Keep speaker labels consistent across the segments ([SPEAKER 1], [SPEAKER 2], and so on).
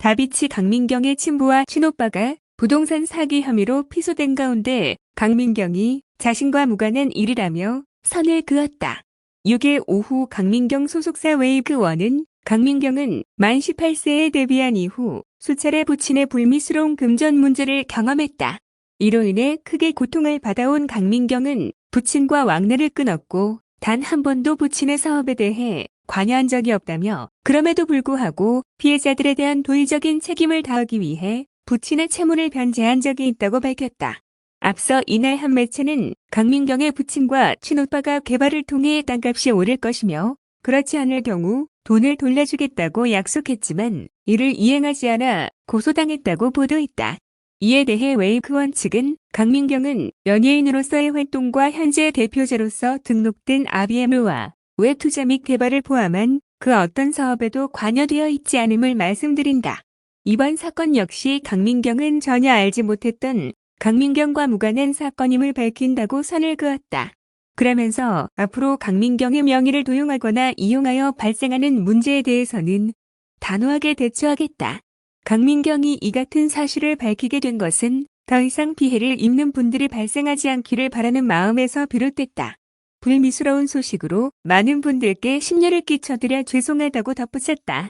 [SPEAKER 1] 다비치 강민경의 친부와 친오빠가 부동산 사기 혐의로 피소된 가운데 강민경이 자신과 무관한 일이라며 선을 그었다. 6일 오후 강민경 소속사 웨이브 원은 강민경은 만 18세에 데뷔한 이후 수차례 부친의 불미스러운 금전 문제를 경험했다. 이로 인해 크게 고통을 받아온 강민경은 부친과 왕래를 끊었고 단 한 번도 부친의 사업에 대해 관여한 적이 없다며 그럼에도 불구하고 피해자들에 대한 도의적인 책임을 다하기 위해 부친의 채무를 변제한 적이 있다고 밝혔다. 앞서 이날 한 매체는 강민경의 부친과 친오빠가 개발을 통해 땅값이 오를 것이며 그렇지 않을 경우 돈을 돌려주겠다고 약속했지만 이를 이행하지 않아 고소당했다고 보도했다. 이에 대해 웨이크원 측은 강민경은 연예인으로서의 활동과 현재 대표자로서 등록된 RBM과 외 투자 및 개발을 포함한 그 어떤 사업에도 관여되어 있지 않음을 말씀드린다. 이번 사건 역시 강민경은 전혀 알지 못했던 강민경과 무관한 사건임을 밝힌다고 선을 그었다. 그러면서 앞으로 강민경의 명의를 도용하거나 이용하여 발생하는 문제에 대해서는 단호하게 대처하겠다. 강민경이 이 같은 사실을 밝히게 된 것은 더 이상 피해를 입는 분들이 발생하지 않기를 바라는 마음에서 비롯됐다. 불미스러운 소식으로 많은 분들께 심려를 끼쳐드려 죄송하다고 덧붙였다.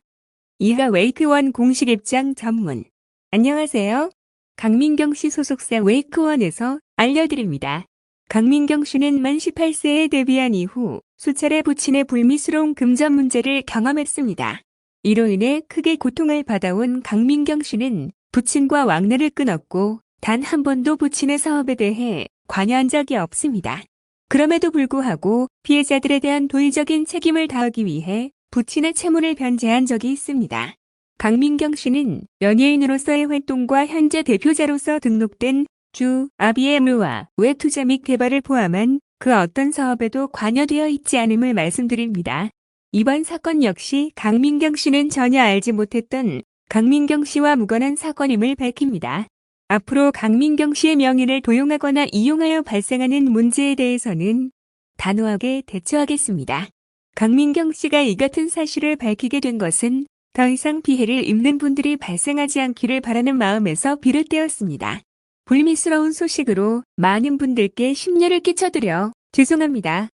[SPEAKER 1] 이하 웨이크원 공식 입장 전문. 안녕하세요. 강민경 씨 소속사 웨이크원에서 알려드립니다. 강민경 씨는 만 18세에 데뷔한 이후 수차례 부친의 불미스러운 금전 문제를 경험했습니다. 이로 인해 크게 고통을 받아온 강민경 씨는 부친과 왕래를 끊었고 단 한 번도 부친의 사업에 대해 관여한 적이 없습니다. 그럼에도 불구하고 피해자들에 대한 도의적인 책임을 다하기 위해 부친의 채무를 변제한 적이 있습니다. 강민경 씨는 연예인으로서의 활동과 현재 대표자로서 등록된 주 RBM와 외 투자 및 개발을 포함한 그 어떤 사업에도 관여되어 있지 않음을 말씀드립니다. 이번 사건 역시 강민경 씨는 전혀 알지 못했던 강민경 씨와 무관한 사건임을 밝힙니다. 앞으로 강민경 씨의 명의를 도용하거나 이용하여 발생하는 문제에 대해서는 단호하게 대처하겠습니다. 강민경 씨가 이 같은 사실을 밝히게 된 것은 더 이상 피해를 입는 분들이 발생하지 않기를 바라는 마음에서 비롯되었습니다. 불미스러운 소식으로 많은 분들께 심려를 끼쳐드려 죄송합니다.